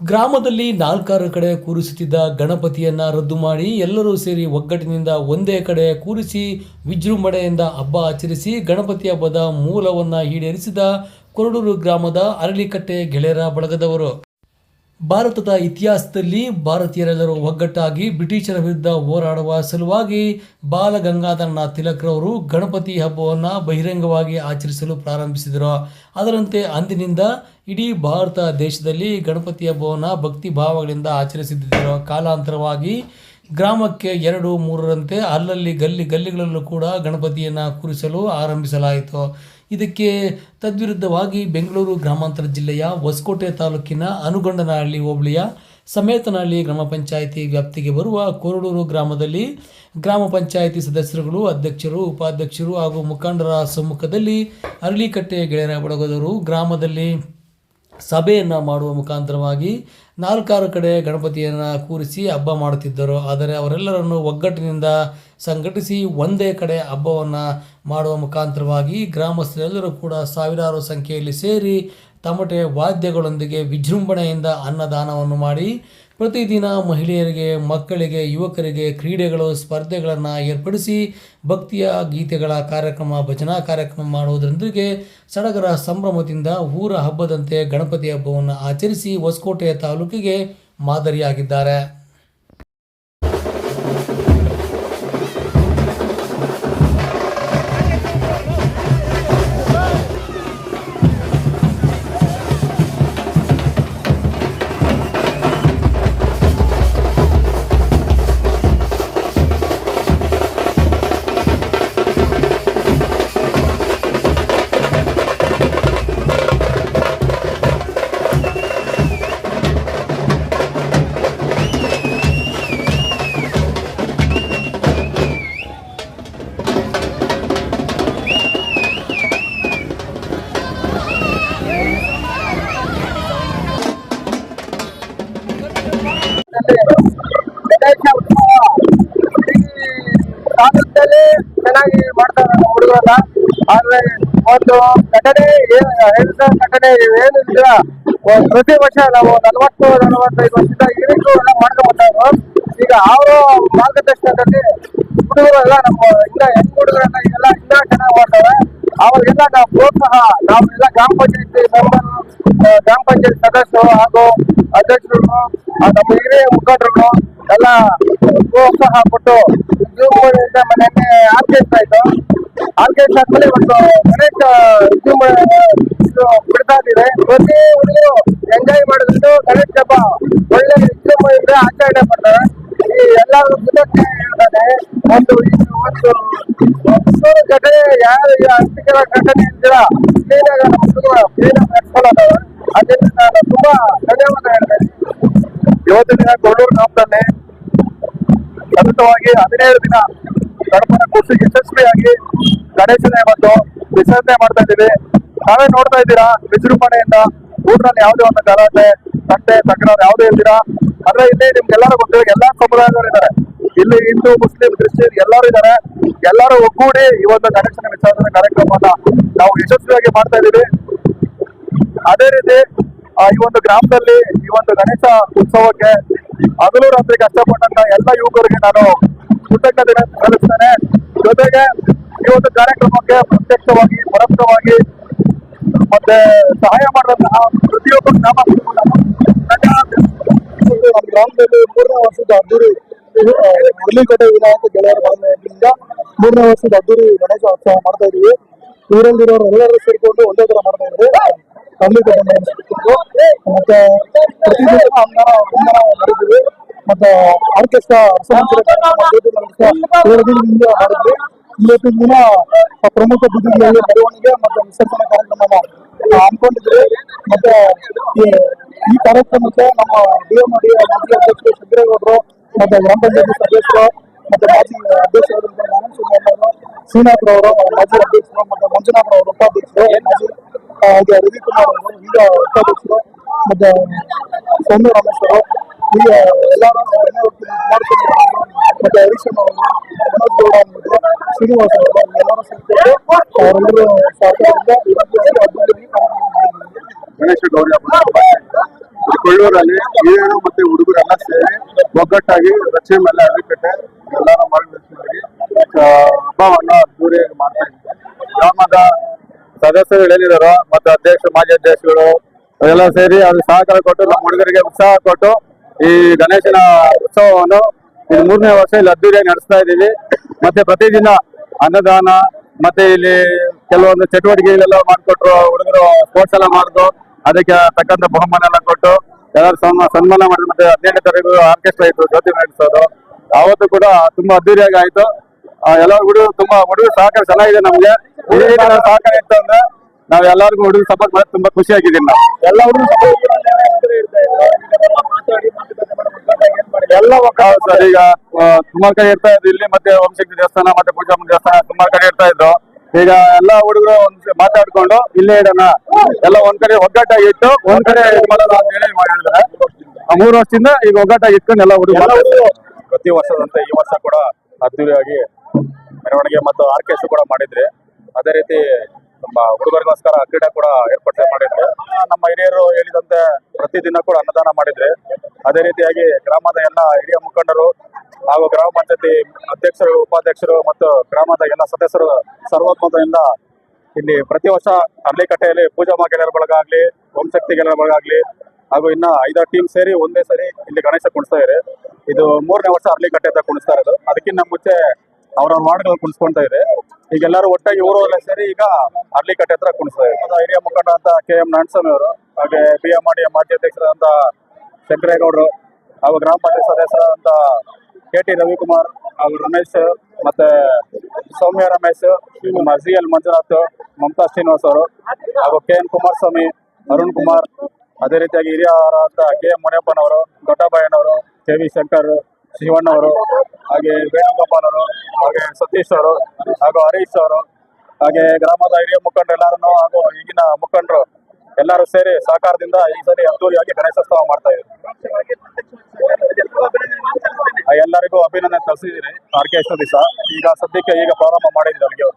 ಗ್ರಾಮದಲ್ಲಿ ನಾಲ್ಕಾರು ಕಡೆ ಕೂರಿಸುತ್ತಿದ್ದ ಗಣಪತಿಯನ್ನ ರದ್ದು ಮಾಡಿ ಎಲ್ಲರೂ ಸೇರಿ ಒಗ್ಗಟ್ಟಿನಿಂದ ಒಂದೇ ಕಡೆ ಕೂರಿಸಿ ವಿಜೃಂಭಣೆಯಿಂದ ಹಬ್ಬ ಆಚರಿಸಿ ಗಣಪತಿ ಹಬ್ಬದ ಮೂಲವನ್ನು ಈಡೇರಿಸಿದ ಕೊರಡೂರು ಗ್ರಾಮದ ಅರಳಿಕಟ್ಟೆ ಗೆಳೆಯರ ಬಳಗದವರು. ಭಾರತದ ಇತಿಹಾಸದಲ್ಲಿ ಭಾರತೀಯರೆಲ್ಲರೂ ಒಗ್ಗಟ್ಟಾಗಿ ಬ್ರಿಟಿಷರ ವಿರುದ್ಧ ಹೋರಾಡುವ ಸಲುವಾಗಿ ಬಾಲಗಂಗಾಧರನಾಥ್ ತಿಲಕ್ರವರು ಗಣಪತಿ ಹಬ್ಬವನ್ನು ಬಹಿರಂಗವಾಗಿ ಆಚರಿಸಲು ಪ್ರಾರಂಭಿಸಿದರು. ಅದರಂತೆ ಅಂದಿನಿಂದ ಇಡೀ ಭಾರತ ದೇಶದಲ್ಲಿ ಗಣಪತಿ ಹಬ್ಬವನ್ನು ಭಕ್ತಿ ಭಾವಗಳಿಂದ ಆಚರಿಸುತ್ತಿದ್ದರು ಕಾಲಾಂತರವಾಗಿ ಗ್ರಾಮಕ್ಕೆ ಎರಡು ಮೂರರಂತೆ ಅಲ್ಲಲ್ಲಿ ಗಲ್ಲಿ ಗಲ್ಲಿಗಳಲ್ಲೂ ಕೂಡ ಗಣಪತಿಯನ್ನು ಕೂರಿಸಲು ಆರಂಭಿಸಲಾಯಿತು. ಇದಕ್ಕೆ ತದ್ವಿರುದ್ಧವಾಗಿ ಬೆಂಗಳೂರು ಗ್ರಾಮಾಂತರ ಜಿಲ್ಲೆಯ ಹೊಸಕೋಟೆ ತಾಲೂಕಿನ ಅನುಗೊಂಡನಹಳ್ಳಿ ಹೋಬಳಿಯ ಸಮೇತನಹಳ್ಳಿ ಗ್ರಾಮ ಪಂಚಾಯಿತಿ ವ್ಯಾಪ್ತಿಗೆ ಬರುವ ಕೋರಡೂರು ಗ್ರಾಮದಲ್ಲಿ ಗ್ರಾಮ ಪಂಚಾಯಿತಿ ಸದಸ್ಯರುಗಳು, ಅಧ್ಯಕ್ಷರು, ಉಪಾಧ್ಯಕ್ಷರು ಹಾಗೂ ಮುಖಂಡರ ಸಮ್ಮುಖದಲ್ಲಿ ಅರಳಿಕಟ್ಟೆ ಗೆಳೆಯರ ಬಳಗದವರು ಗ್ರಾಮದಲ್ಲಿ ಸಭೆಯನ್ನು ಮಾಡುವ ಮುಖಾಂತರವಾಗಿ ನಾಲ್ಕಾರು ಕಡೆ ಗಣಪತಿಯನ್ನು ಕೂರಿಸಿ ಹಬ್ಬ ಮಾಡುತ್ತಿದ್ದರು. ಆದರೆ ಅವರೆಲ್ಲರನ್ನು ಒಗ್ಗಟ್ಟಿನಿಂದ ಸಂಘಟಿಸಿ ಒಂದೇ ಕಡೆ ಹಬ್ಬವನ್ನು ಮಾಡುವ ಮುಖಾಂತರವಾಗಿ ಗ್ರಾಮಸ್ಥರೆಲ್ಲರೂ ಕೂಡ ಸಾವಿರಾರು ಸಂಖ್ಯೆಯಲ್ಲಿ ಸೇರಿ ತಮಟೆ ವಾದ್ಯಗಳೊಂದಿಗೆ ವಿಜೃಂಭಣೆಯಿಂದ ಅನ್ನದಾನವನ್ನು ಮಾಡಿ ಪ್ರತಿದಿನ ಮಹಿಳೆಯರಿಗೆ, ಮಕ್ಕಳಿಗೆ, ಯುವಕರಿಗೆ ಕ್ರೀಡೆಗಳು, ಸ್ಪರ್ಧೆಗಳನ್ನು ಏರ್ಪಡಿಸಿ ಭಕ್ತಿಯ ಗೀತೆಗಳ ಕಾರ್ಯಕ್ರಮ, ಭಜನಾ ಕಾರ್ಯಕ್ರಮ ಮಾಡುವುದರೊಂದಿಗೆ ಸಡಗರ ಸಂಭ್ರಮದಿಂದ ಊರ ಹಬ್ಬದಂತೆ ಗಣಪತಿ ಹಬ್ಬವನ್ನು ಆಚರಿಸಿ ಹೊಸಕೋಟೆ ತಾಲೂಕಿಗೆ ಮಾದರಿಯಾಗಿದ್ದಾರೆ. ಚೆನ್ನಾಗಿ ಮಾಡ್ತಾರೆ ನಮ್ಮ ಹುಡುಗರೆಲ್ಲ. ಆದ್ರೆ ಒಂದು ಘಟನೆ ಏನು ಹೇಳಿದ ಘಟನೆ ಏನು ಇಲ್ಲ ಪ್ರತಿ ವರ್ಷ ನಾವು ನಲವತ್ತು, ನಲವತ್ತೈದು ವರ್ಷದ ಈಗಲೂ ಎಲ್ಲ ಮಾಡ್ಕೊಂಡ್ಬಂದವರು ಈಗ ಅವರು ಮಾರ್ಗದರ್ಶನದಲ್ಲಿ ಹುಡುಗರೆಲ್ಲ ನಮ್ಮ ಇಲ್ಲ ಹೆಣ್ಣು ಹುಡುಗರೆಲ್ಲ ಎಲ್ಲ ಇಲ್ಲ ಚೆನ್ನಾಗಿ ಮಾಡ್ತಾರೆ. ಅವ್ರಿಗೆಲ್ಲ ನಾವು ಪ್ರೋತ್ಸಾಹ ನಾವೆಲ್ಲ ಗ್ರಾಮ ಪಂಚಾಯತಿ ಮೆಂಬರ್ ಗ್ರಾಮ ಪಂಚಾಯತ್ ಸದಸ್ಯರು ಹಾಗೂ ಅಧ್ಯಕ್ಷರು ನಮ್ಮ ಹಿರಿಯ ಮುಖಂಡರು ಎಲ್ಲ ಪ್ರೋತ್ಸಾಹ ಕೊಟ್ಟು ವಿಜೃಂಭಣೆಯಿಂದ ಮನೆಯನ್ನೇ ಆರ್ಕೈಸ್ತಾ ಇತ್ತು ಆರ್ಕೈಸ್ ಆದ್ಮೇಲೆ ಒಂದು ಗಣೇಶ ಜೂಮ್ ಬಿಡ್ತಾ ಇದ್ದೀವಿ. ಪ್ರತಿ ಹುಡುಗರು ಎಂಜಾಯ್ ಮಾಡಿದ್ರು ಗಣೇಶ ಹಬ್ಬ ಒಳ್ಳೆ ವಿಜೃಂಭಣೆಯಿಂದ ಆಚರಣೆ ಮಾಡ್ತಾರೆ. ಈ ಎಲ್ಲರೂ ಜೊತೆ ಹೇಳ್ತಾರೆ. ಒಂದು ಒಂದು ಒಂದು ಘಟನೆ, ಯಾರು ಅಂತಿಕರ ಘಟನೆ ಇದ್ದೀರ ಕ್ಲೀನಾಗ ನಮ್ಮ ಹುಡುಗರು ಕ್ಲೀನಾಗಿ ಅದರಿಂದ ನಾನು ತುಂಬಾ ಧನ್ಯವಾದ ಹೇಳ್ತೇನೆ. ಇವತ್ತಿನ ಕೊಲ್ಲೂರು ಗ್ರಾಮದಲ್ಲಿ ಸತತವಾಗಿ ಹದಿನೇಳು ದಿನ ಗಣಪನ ಕೂರಿಸಿ ಯಶಸ್ವಿಯಾಗಿ ಗಣೇಶನೇ ಬಂದು ವಿಸರ್ಜನೆ ಮಾಡ್ತಾ ಇದ್ದೀವಿ. ನಾವೇ ನೋಡ್ತಾ ಇದ್ದೀರಾ, ವಿಜೃಂಭಣೆಯಿಂದ ಊರಿನಲ್ಲಿ ಯಾವುದೇ ಒಂದು ಗಲಾಟೆ ತಂಟೆ ತಕರಾರು ಯಾವುದೇ ಇದ್ದೀರಾ ಅಂದ್ರೆ ಇಲ್ಲಿ ನಿಮ್ಗೆಲ್ಲರೂ ಗೊತ್ತಿರೋ ಎಲ್ಲಾ ಸಮುದಾಯದವರು ಇದ್ದಾರೆ. ಇಲ್ಲಿ ಹಿಂದೂ, ಮುಸ್ಲಿಂ, ಕ್ರಿಶ್ಚಿಯನ್ ಎಲ್ಲರೂ ಇದ್ದಾರೆ. ಎಲ್ಲರೂ ಒಗ್ಗೂಡಿ ಈ ಒಂದು ಗಣೇಶನ ವಿಸರ್ಜನೆ ಕಾರ್ಯಕ್ರಮವನ್ನ ನಾವು ಯಶಸ್ವಿಯಾಗಿ ಮಾಡ್ತಾ ಇದ್ದೀವಿ. ಅದೇ ರೀತಿ ಈ ಒಂದು ಗ್ರಾಮದಲ್ಲಿ ಈ ಒಂದು ಗಣೇಶ ಉತ್ಸವಕ್ಕೆ ಹಗಲು ರಾತ್ರಿ ಕಷ್ಟಪಟ್ಟಂತ ಎಲ್ಲ ಯುವಕರಿಗೆ ನಾನು ಕೃತಜ್ಞತೆ ಸಲ್ಲಿಸ್ತೇನೆ ಜೊತೆಗೆ ಈ ಒಂದು ಕಾರ್ಯಕ್ರಮಕ್ಕೆ ಪ್ರತ್ಯಕ್ಷವಾಗಿ, ಪರೋಕ್ಷವಾಗಿ ಮತ್ತೆ ಸಹಾಯ ಮಾಡಿದಂತಹ ಪ್ರತಿಯೊಬ್ಬ. ನಮ್ಮ ಗ್ರಾಮದಲ್ಲಿ ಮೂರನೇ ವರ್ಷದ ಅದ್ದೂರಿ ಮುರಳಿಕೋಟೆ ವಿನಾಯಕ ಗೆಳೆಯರ ಮನೆಯಿಂದ ಮೂರನೇ ವರ್ಷದ ಅದ್ದೂರಿ ಗಣೇಶ ಉತ್ಸವ ಮಾಡ್ತಾ ಇದೀವಿ ಊರಲ್ಲಿರೋರು ಎಲ್ಲರೂ ಸೇರಿಕೊಂಡು ಒಂದೇ ತರ ಮಾಡ್ತಾ ಇದ್ದೀವಿ ಹಳ್ಳಿಕೋಟೆ ಮತ್ತೆ ಪ್ರತಿದಿನ ಅನ್ನ ಅನ್ನ ಮಾಡಿದ್ವಿ ಮತ್ತೆ ಆರ್ಕೆಸ್ಟ್ರಾ ಮಾಡಿದ್ವಿ ಇವತ್ತಿನ ದಿನ ಪ್ರಮುಖ ಬೀದಿಗಳಲ್ಲಿ ಮೆರವಣಿಗೆ ಮತ್ತೆ ವಿಸರ್ಜನೆ ಕಾರ್ಯಕ್ರಮನ ಹಮ್ಮಿಕೊಂಡಿದ್ವಿ ಮತ್ತೆ ಈ- ಈ ಕಾರ್ಯಕ್ರಮಕ್ಕೆ ನಮ್ಮ ಡಿಎಂಡಿ ಮಾಜಿ ಅಧ್ಯಕ್ಷರು ಸಿದ್ದರೇಗೌಡರು ಮತ್ತೆ ಗ್ರಾಮ ಪಂಚಾಯತಿ ಸದಸ್ಯರು ಮತ್ತೆ ಮಾಜಿ ಅಧ್ಯಕ್ಷರಾದಂತಹ ನಾರಾಯಣ ಶ್ರೀನಾಥ್ ರವರು ಮಾಜಿ ಅಧ್ಯಕ್ಷರು ಮತ್ತೆ ಮಂಜುನಾಥ್ ರವರು ಉಪಾಧ್ಯಕ್ಷರು ಮಾಜಿ ಹಾಗೆ ರವಿಕುಮಾರ್ ಅವರು ಈಗ ಉಪಾಧ್ಯಕ್ಷರು ಮತ್ತೆ ಸೌಮ್ಯ ರಮೇಶ್ ಅವರು ಈಗ ಎಲ್ಲರೂ ಕುಮಾರಸ್ವಾಮಿ ಮತ್ತೆ ಹರೀಶ್ ಅವರು ಮನೋಜ್ ಗೌಡ ಅವರು ಶ್ರೀನಿವಾಸ್ ಅವರು ಎಲ್ಲರೂ ಸೇರ್ಕೊಂಡು ಅವರೆಲ್ಲರೂ ಸಹಕಾರದಿಂದ ಇವತ್ತು ಮಾಡಿದ್ದೀವಿ. ಗಣೇಶ ಗೌರಿ ಹಬ್ಬ ಕೊಳ್ಳೂರಲ್ಲಿ ಹಿರಿಯರು ಮತ್ತೆ ಹುಡುಗರೆಲ್ಲ ಸೇರಿ ಒಗ್ಗಟ್ಟಾಗಿ ರಚನೆ ಮೇಲೆ ಅರಿಕಟ್ಟೆ ಎಲ್ಲರ ಮಾರ್ಗದರ್ಶನವಾಗಿ ಆ, ಹಬ್ಬವನ್ನ ಅದ್ದೂರಿಯಾಗಿ ಮಾಡ್ತಾ ಇದ್ದೀವಿ ಗ್ರಾಮದ ಸದಸ್ಯರು ಹೇಳಿದರು ಮತ್ತು ಅಧ್ಯಕ್ಷರು, ಮಾಜಿ ಅಧ್ಯಕ್ಷರು, ಎಲ್ಲ ಸೇರಿ ಅದು ಸಹಕಾರ ಕೊಟ್ಟು ನಮ್ಮ ಹುಡುಗರಿಗೆ ಉತ್ಸಾಹ ಕೊಟ್ಟು ಈ ಗಣೇಶನ ಉತ್ಸವವನ್ನು ಇದು ಮೂರನೇ ವರ್ಷ ಇಲ್ಲಿ ಅದ್ದೂರಿಯಾಗಿ ನಡೆಸ್ತಾ ಇದ್ದೀವಿ. ಮತ್ತೆ ಪ್ರತಿದಿನ ಅನ್ನದಾನ, ಮತ್ತೆ ಇಲ್ಲಿ ಕೆಲವೊಂದು ಚಟುವಟಿಕೆಗಳೆಲ್ಲ ಮಾಡಿಕೊಟ್ರು, ಹುಡುಗರು ಸ್ಪೋರ್ಟ್ಸ್ ಎಲ್ಲ ಮಾಡಿದ್ರು ಅದಕ್ಕೆ ತಕ್ಕಂತ ಬಹುಮಾನ ಎಲ್ಲ ಕೊಟ್ಟು ಎಲ್ಲರೂ ಸನ್ಮಾನ ಸನ್ಮಾನ ಮಾಡಿದ್ರು ಮತ್ತೆ ಹದಿನೆಂಟು ತಾರೀಕು ಆರ್ಕೆಸ್ಟ್ರಾ ಇತ್ತು, ಜ್ಯೋತಿ ನಡೆಸೋದು. ಅವತ್ತು ಕೂಡ ತುಂಬಾ ಅದ್ದೂರಿಯಾಗಿ ಆಯ್ತು. ಆ, ಎಲ್ಲ ಹುಡುಗರು ತುಂಬಾ ಹುಡುಗರು ಸಹಕಾರ ಚೆನ್ನಾಗಿದೆ ನಮ್ಗೆ. ಸಹಕಾರ ಇತ್ತು ಅಂದ್ರೆ ನಾವ್ ಎಲ್ಲರಿಗೂ ಹುಡುಗರು ಸಪೋರ್ಟ್ ಮಾಡಿ ತುಂಬಾ ಖುಷಿಯಾಗಿದ್ದೀವಿ ನಾವು. ಎಲ್ಲ ಹುಡುಗರು ಎಲ್ಲ ಸರ್ ಈಗ ಸುಮಾರು ಕಡೆ ಇರ್ತಾ ಇದ್ರು ಇಲ್ಲಿ ಮತ್ತೆ ವಂಶಕ್ತಿ ದೇವಸ್ಥಾನ ಮತ್ತೆ ಪೂಜಾ ದೇವಸ್ಥಾನ ಸುಮಾರು ಕಡೆ ಇರ್ತಾ ಇದ್ರು. ಈಗ ಎಲ್ಲ ಹುಡುಗರು ಒಂದ್ ಮಾತಾಡ್ಕೊಂಡು ಇಲ್ಲೇ ಇಡೋಣ. ಎಲ್ಲ ಒಂದ್ ಕಡೆ ಒಗ್ಗಟ್ಟಾಗಿ ಇಟ್ಟು ಒಂದ್ ಕಡೆ ಇದು ಮಾಡೋಣ ಅಂತ ಹೇಳಿ ಮಾಡಿದ್ರೆ ಮೂರು ವರ್ಷದಿಂದ ಈಗ ಒಗ್ಗಟ್ಟಾಗಿ ಇಟ್ಕೊಂಡು ಎಲ್ಲ ಹುಡುಗರು ಪ್ರತಿ ವರ್ಷದಂತೆ ಈ ವರ್ಷ ಕೂಡ ಅದ್ದೂರಿಯಾಗಿ ಮೆರವಣಿಗೆ ಮತ್ತು ಆರ್ಕೆಸ್ಟ್ರಾ ಕೂಡ ಮಾಡಿದ್ರಿ, ಅದೇ ರೀತಿ ನಮ್ಮ ಹುಡುಗರಿಗೋಸ್ಕರ ಕ್ರೀಡೆ ಕೂಡ ಏರ್ಪಾಟು ಮಾಡಿದ್ರಿ, ನಮ್ಮ ಹಿರಿಯರು ಹೇಳಿದಂತೆ ಪ್ರತಿದಿನ ಕೂಡ ಅನ್ನದಾನ ಮಾಡಿದ್ರಿ, ಅದೇ ರೀತಿಯಾಗಿ ಗ್ರಾಮದ ಎಲ್ಲ ಹಿರಿಯ ಮುಖಂಡರು ಹಾಗೂ ಗ್ರಾಮ ಪಂಚಾಯತಿ ಅಧ್ಯಕ್ಷರು, ಉಪಾಧ್ಯಕ್ಷರು ಮತ್ತು ಗ್ರಾಮದ ಎಲ್ಲ ಸದಸ್ಯರು ಸರ್ವೋತ್ಮದಿಂದ ಇಲ್ಲಿ ಪ್ರತಿ ವರ್ಷ ಅರ್ಲಿಕಟ್ಟೆಯಲ್ಲಿ ಪೂಜಾ ಮಾ ಗೆಲ್ಲರ ಬಳಗಾಗ್ಲಿ ಓಂಶಕ್ತಿ ಗೆಳೆಯರ ಬಳಗಾಗ್ಲಿ ಹಾಗೂ ಇನ್ನ ಐದಾರು ಟೀಮ್ ಸೇರಿ ಒಂದೇ ಸರಿ ಇಲ್ಲಿ ಗಣೇಶ ಕುಣಿಸ್ತಾ ಇದೆ ಇದು ಮೂರನೇ ವರ್ಷ ಅರ್ಲಿಕಟ್ಟೆ ಅಂತ ಕುಣಿಸ್ತಾ ಇರೋದು. ಅದಕ್ಕಿಂತ ಮುಂಚೆ ಅವ್ರವ್ರ ಮಾಡ್ಗಳು ಕುಣಿಸ್ಕೊಂತ ಇದೆ. ಈಗ ಎಲ್ಲರೂ ಒಟ್ಟಾಗಿ ಎಲ್ಲ ಸೇರಿ ಈಗ ಅರ್ಲಿಕಟ್ಟೆ ಹತ್ರ ಕುಣಿಸ್ತಾ ಇದೆ. ಹಿರಿಯ ಮುಖಂಡ ಅಂತ ಕೆ ಎಂ ನಾಣಸ್ವಾಮಿ ಅವರು, ಹಾಗೆ ಬಿ ಎಂ ಮಾಡಿ ಮಾಜಿ ಅಧ್ಯಕ್ಷರಾದಂತ ಶಂಕರೇಗೌಡರು ಹಾಗೂ ಗ್ರಾಮ ಪಂಚಾಯತ್ ಸದಸ್ಯರಾದಂತ ಕೆ ಟಿ ರವಿಕುಮಾರ್, ಹಾಗೂ ರಮೇಶ್, ಮತ್ತೆ ಸೌಮ್ಯ ರಮೇಶ್ ಸಿ ಎಲ್ ಮಂಜುನಾಥ್, ಮಮತಾ ಶ್ರೀನಿವಾಸ್ ಅವರು, ಹಾಗೂ ಕೆ ಎನ್ ಕುಮಾರಸ್ವಾಮಿ, ಅರುಣ್ ಕುಮಾರ್, ಅದೇ ರೀತಿಯಾಗಿ ಹಿರಿಯರಾದಂತ ಕೆ ಎಂ ಮುನಿಯಪ್ಪನವರು, ದೊಡ್ಡಬಾಯನವರು, ಕೆ ವಿ ಶಂಕರ್ ಶಿವಣ್ಣವರು ಹಾಗೆ ವೇಣುಗೋಪಾಲ್ ಅವರು, ಹಾಗೆ ಸತೀಶ್ ಅವರು, ಹಾಗೂ ಹರೀಶ್ ಅವರು, ಹಾಗೆ ಗ್ರಾಮದ ಹಿರಿಯ ಮುಖಂಡರು ಎಲ್ಲರನ್ನು ಹಾಗೂ ಈಗಿನ ಮುಖಂಡರು ಎಲ್ಲರೂ ಸೇರಿ ಸಹಕಾರದಿಂದ ಈ ಸರಿ ಅದ್ದೂರಿಯಾಗಿ ಗಣೇಶೋತ್ಸವ ಮಾಡ್ತಾ ಇದ್ದೀವಿ. ಎಲ್ಲರಿಗೂ ಅಭಿನಂದನೆ ತರಿಸಿದ್ದೀನಿ. ಆರ್ಕೆಸ್ಟ್ರಾ ದಿವಸ ಈಗ ಸದ್ಯಕ್ಕೆ ಈಗ ಪ್ರಾರಂಭ ಮಾಡಿದ್ದೀವಿ ಅಲ್ಲಿಗೆ